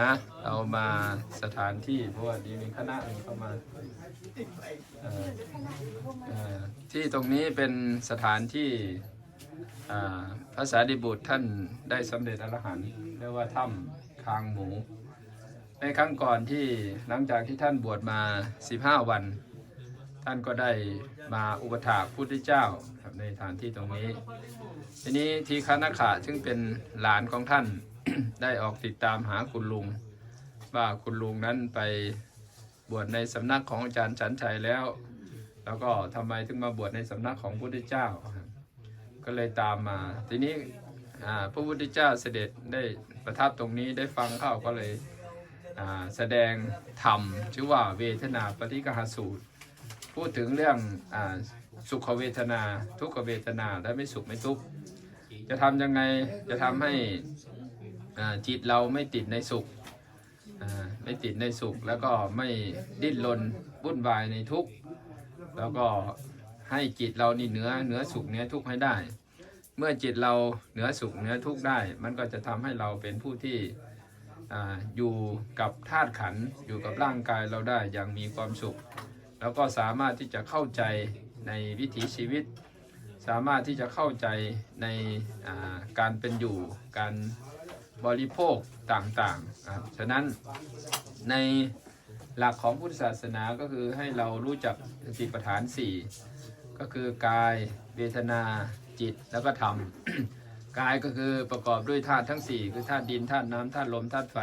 นะเรามาสถานที่เพราะว่าดีมีคณะหนึ่งเข้ามาเอ่อเอ่อที่ตรงนี้เป็นสถานที่อ่าพระสารีบุตรท่านได้สำเร็จอรหันต์เรียกว่าถ้ำคางหมู ในครั้งก่อนที่หลังจากที่ท่านบวชมา 15 วัน ท่านก็ได้มาอุปถากพุทธเจ้าครับในสถานที่ตรงนี้ ทีนี้ทีฆนาขะซึ่งเป็นหลานของท่าน ได้ออกติดตามหาคุณลุง ว่าคุณลุงนั้นไปบวชในสำนักของอาจารย์ฉันชัยแล้ว แล้วก็ทำไมถึงมาบวชในสำนักของพระพุทธเจ้า ก็เลยตามมา ทีนี้พระพุทธเจ้าเสด็จได้ประทับตรงนี้ได้ฟังเข้าก็เลยแสดงธรรมชื่อว่าเวทนาปฏิกหาสูตร พูดถึงเรื่องอสุขเวทนา ทุกขเวทนาและไม่สุขไม่ทุกข์จะทำยังไงจะทำให้ จิตเราไม่ติดในสุขไม่ติดในสุขแล้วก็ไม่ดิ้นรนวุ่นวายในทุกข์แล้วก็ให้จิตเรานี่เหนือเหนือสุขเหนือทุกข์ให้ได้ เมื่อจิตเราเหนือสุขเหนือทุกข์ได้ มันก็จะทำให้เราเป็นผู้ที่ออยู่กับธาตุขันธ์อยู่กับร่างกายเราได้อย่างมีความสุข แล้วก็สามารถที่จะเข้าใจในวิถีชีวิต สามารถที่จะเข้าใจในการเป็นอยู่การ บริโภคต่างๆครับฉะนั้นในหลักของพุทธศาสนาก็คือให้เรารู้จักสติปัฏฐาน 4 ก็คือกายเวทนาจิตแล้วก็ธรรม กายก็คือประกอบด้วยธาตุทั้ง 4 คือธาตุดินธาตุน้ำธาตุลมธาตุไฟ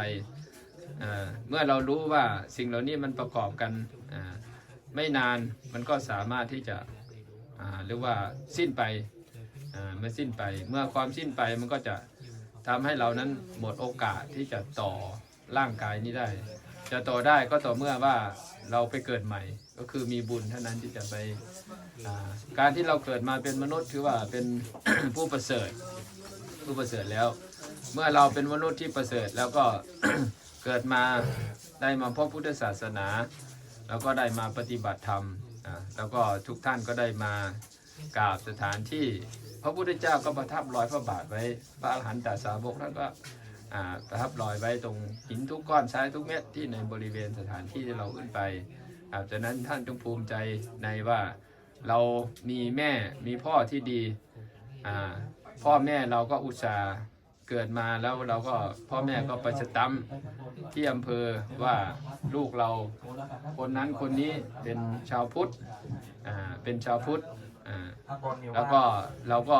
เมื่อเรารู้ว่าสิ่งเหล่านี้มันประกอบกันไม่นานมันก็สามารถที่จะอ่าเรียกว่าสิ้นไปมื่สิ้นไป เมื่อความสิ้นไปมันก็จะ ทำให้เรานั้นหมดโอกาสที่จะต่อร่างกายนี้ได้ จะต่อได้ก็ต่อเมื่อว่าเราไปเกิดใหม่ ก็คือมีบุญเท่านั้นที่จะไปการที่เราเกิดมาเป็นมนุษย์ถือว่าเป็นผู้ประเสริฐผู้ประเสริฐแล้ว เมื่อเราเป็นมนุษย์ที่ประเสริฐแล้วก็เกิดมาได้มาพบพุทธศาสนา แล้วก็ได้มาปฏิบัติธรรมแล้วก็ทุกท่านก็ได้มากราบสถานที่ ระพุทธเจ้าก็ประทับรอยพระบาทไว้ พระอรหันตสาวกท่านก็ประทับรอยไว้ตรงหินทุกก้อนทรายทุกเม็ดที่ในบริเวณสถานที่ที่เราขึ้นไปอาจากนั้นท่านจงภูมิใจในว่าเรามีแม่มีพ่อที่ดี พ่อแม่เราก็อุตส่าห์เกิดมาแล้วเราก็พ่อแม่ก็ประชดตั้มที่อำเภอว่าลูกเราคนนั้นคนนี้เป็นชาวพุทธเป็นชาวพุทธ แล้วก็เราก็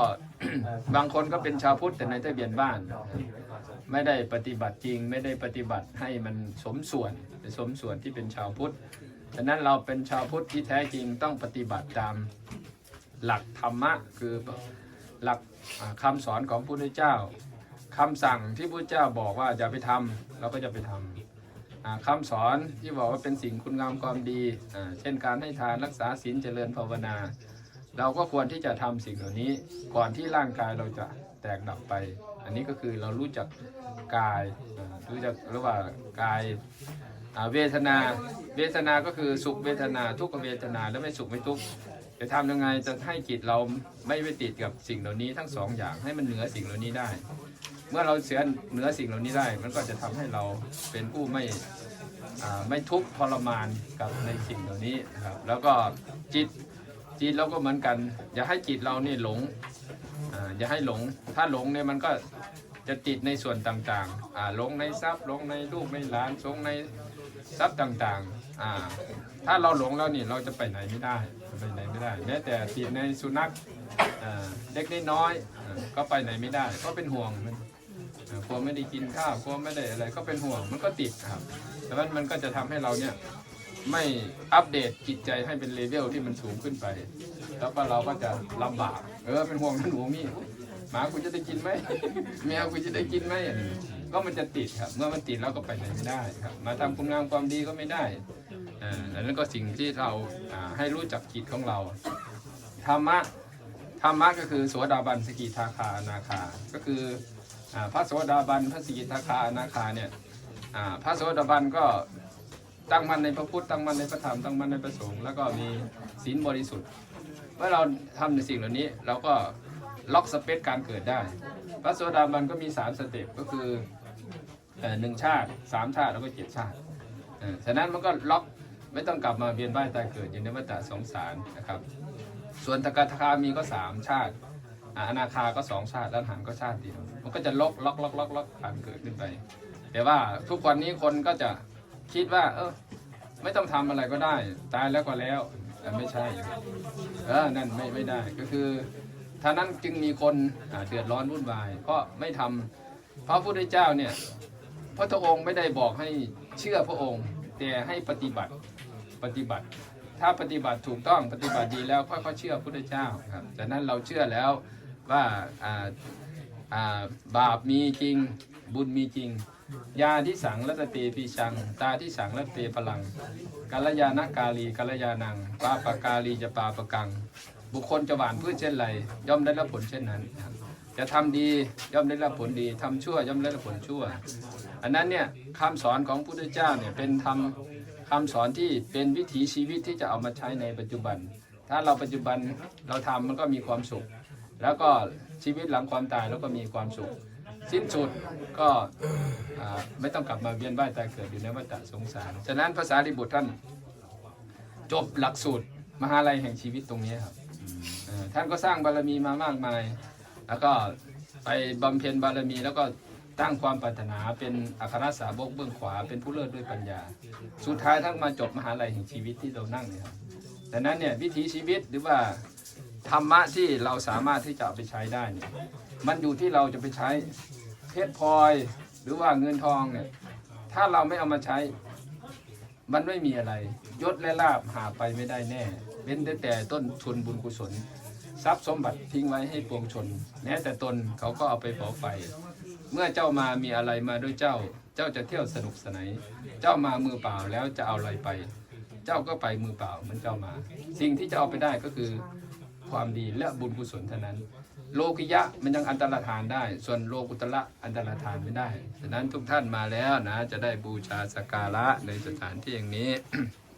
บางคนก็เป็นชาวพุทธแต่ในทะเบียนบ้าน ไม่ได้ปฏิบัติจริง ไม่ได้ปฏิบัติให้มันสมส่วนสมส่วนที่เป็นชาวพุทธฉะนั้นเราเป็นชาวพุทธที่แท้จริงต้องปฏิบัติตามหลักธรรมะคือหลักอ่าคำสอนของพระพุทธเจ้าคำสั่งที่พระพุทธเจ้าบอกว่าอย่าไปทำเราก็จะไปทำอ่าคำสอนที่บอกว่าเป็นสิ่งคุณงามความดีอ่าเช่นการให้ทานรักษาศีลเจริญภาวนา เราก็ควรที่จะทำสิ่งเหล่านี้ก่อนที่ร่างกายเราจะแตกดับไป อันนี้ก็คือเรารู้จักกายรู้จักหรือว่ากายเวทนา เวทนาก็คือสุขเวทนาทุกขเวทนาและไม่สุขไม่ทุกข์จะทำยังไงจะให้จิตเราไม่ไปติดกับสิ่งเหล่านี้ทั้งสองอย่างให้มันเหนือสิ่งเหล่านี้ได้ เมื่อเราเสียเหนือสิ่งเหล่านี้ได้ มันก็จะทำให้เราเป็นผู้ไม่ไม่ทุกข์ทรมานกับในสิ่งเหล่านี้นะครับแล้วก็จิต จิตเราก็เหมือนกัน อย่าให้จิตเรานี่หลงอย่าให้หลง ถ้าหลงเนี่ยมันก็จะติดในส่วนต่างๆหลงในทรัพย์หลงในลูกในหลานหลงในทรัพย์ต่างๆ ถ้าเราหลงแล้วนี่เราจะไปไหนไม่ได้ไปไหนไม่ได้แม้แต่ติดในสุนัขเล็กน้อยอก็ไปไหนไม่ได้ ก็เป็นห่วงมันพ่อกลัวไม่ได้กินข้าวกลัวไม่ได้อะไรก็เป็นห่วงมันก็ติดครับแต่ว่ามันก็จะทำให้เราเนี่ย ไม่อัปเดตจิตใจให้เป็นเลเวลที่มันสูงขึ้นไป แล้วก็เราก็จะลำบาก เออเป็นห่วงมันหนูมี่หมากูจะได้กินไหมแมวกูจะได้กินไหมอันนี้ก็มันจะติดครับ เมื่อมันติดเราก็ไปไหนไม่ได้ครับ มาทำคุณงามความดีก็ไม่ได้อ่าอันนั้นก็สิ่งที่เราอ่าให้รู้จักจิตของเราธรรมะธรรมะก็คือโสดาบันสกิทาคาอนาคา ก็คืออ่าพระโสดาบันพระสกิทาคาอนาคาเนี่ยอ่าพระโสดาบันก็ ตั้งมั่นในพระพุทธตั้งมั่นในพระธรรมตั้งมั่นในพระสงฆ์แล้วก็มีศีลบริสุทธิ์เมื่อเราทำในสิ่งเหล่านี้เราก็ล็อกสเปซการเกิดได้ พระโสดาบันก็มีสามสเต็ปก็คือหนึ่งชาติสามชาติแล้วก็เจ็ดชาติฉะนั้นมันก็ล็อกไม่ต้องกลับมาเวียนว่ายตายเกิดอยู่ในวัฏสงสารนะครับ ส่วนตกคามีก็สามชาติอนาคาก็สองชาติแล้วหันก็ชาติเดียว มันก็จะล็อกล็อกล็อกล็อกล็อกผ่านเกิดขึ้นไป แต่ว่าทุกวันนี้คนก็จะ คิดว่า เออ ไม่ต้องทำอะไรก็ได้ ตายแล้วก็แล้วแต่ไม่ใช่เออนั่นไม่ไม่ได้ก็คือท่านั้นจึงมีคนเดือดร้อนวุ่นวาย เพราะไม่ทำพระพุทธเจ้าเนี่ยพระองค์ไม่ได้บอกให้เชื่อพระองค์ แต่ให้ปฏิบัติปฏิบัติ ถ้าปฏิบัติถูกต้องปฏิบัติดีแล้วค่อยๆเชื่อพระพุทธเจ้าครับจากนั้นเราเชื่อแล้วว่าอ่าอ่าบาปมีจริง บุญมีจริง ยาที่สังรัตเตปีชัง ตาที่สังรัตเตพลังกัลยาณกาลีกัลยานังปาปกาลีจะปาปกัง บุคคลจะหวานพืชเช่นไร ย่อมได้รับผลเช่นนั้น จะทำดีย่อมได้รับผลดีทำชั่วย่อมได้รับผลชั่ว อันนั้นเนี่ยคำสอนของพุทธเจ้าเนี่ยเป็นธรรมคำสอนที่เป็นวิถีชีวิตที่จะเอามาใช้ในปัจจุบัน ถ้าเราปัจจุบันเราทำมันก็มีความสุข แล้วก็ชีวิตหลังความตายแล้วก็มีความสุข สิ้นสุดก็ไม่ต้องกลับมาเวียนว่ายตายเกิดอยู่ในวัฏสงสาร ฉะนั้นภาษาลิบุตรท่านจบหลักสูตรมหาลัยแห่งชีวิตตรงนี้ครับท่านก็สร้างบารมีมามากมาย แล้วก็ไปบำเพ็ญบารมีแล้วก็ตั้งความปรารถนาเป็นอัครสาวกเบื้องขวาเป็นผู้เลิศด้วยปัญญา สุดท้ายท่านมาจบมหาลัยแห่งชีวิตที่เรานั่งเนี่ยครับดังนั้นเนี่ยวิถีชีวิตหรือว่า ธรรมะที่เราสามารถที่จะไปใช้ได้เนี่ยมันอยู่ที่เราจะไปใช้เพชรพลอยหรือว่าเงินทองเนี่ยถ้าเราไม่เอามาใช้ มันไม่มีอะไร ยศและลาบหาไปไม่ได้แน่เว้นแต่แต่ต้นทุนบุญกุศล ทรัพย์สมบัติทิ้งไว้ให้ปวงชนแม้แต่ตนเขาก็เอาไปเผาไฟ เมื่อเจ้ามามีอะไรมาด้วยเจ้า เจ้าจะเที่ยวสนุกสนานเจ้ามามือเปล่าแล้วจะเอาอะไรไป เจ้าก็ไปมือเปล่าเหมือนเจ้ามา สิ่งที่จะเอาไปได้ก็คือ ความดีและบุญกุศลเท่านั้น โลกิยะมันยังอันตรธานได้ ส่วนโลกุตละอันตรธานไม่ได้ฉะนั้นทุกท่านมาแล้วนะ จะได้บูชาสกการะในสถานที่อย่างนี้